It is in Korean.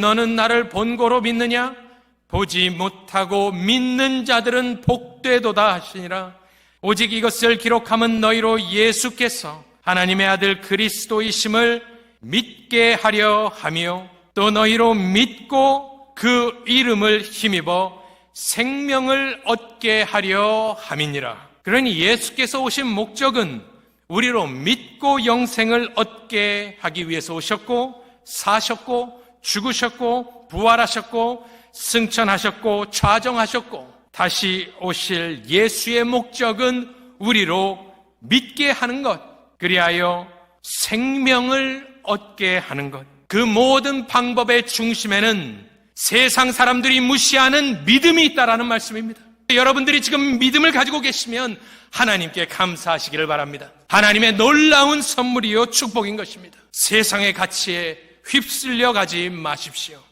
너는 나를 본고로 믿느냐? 보지 못하고 믿는 자들은 복되도다 하시니라. 오직 이것을 기록함은 너희로 예수께서 하나님의 아들 그리스도이심을 믿게 하려 하며 또 너희로 믿고 그 이름을 힘입어 생명을 얻게 하려 함이니라. 그러니 예수께서 오신 목적은 우리로 믿고 영생을 얻게 하기 위해서 오셨고 사셨고 죽으셨고 부활하셨고 승천하셨고 좌정하셨고 다시 오실 예수의 목적은 우리로 믿게 하는 것 그리하여 생명을 얻게 하는 것 그 모든 방법의 중심에는 세상 사람들이 무시하는 믿음이 있다라는 말씀입니다. 여러분들이 지금 믿음을 가지고 계시면 하나님께 감사하시기를 바랍니다. 하나님의 놀라운 선물이요 축복인 것입니다. 세상의 가치에 휩쓸려 가지 마십시오.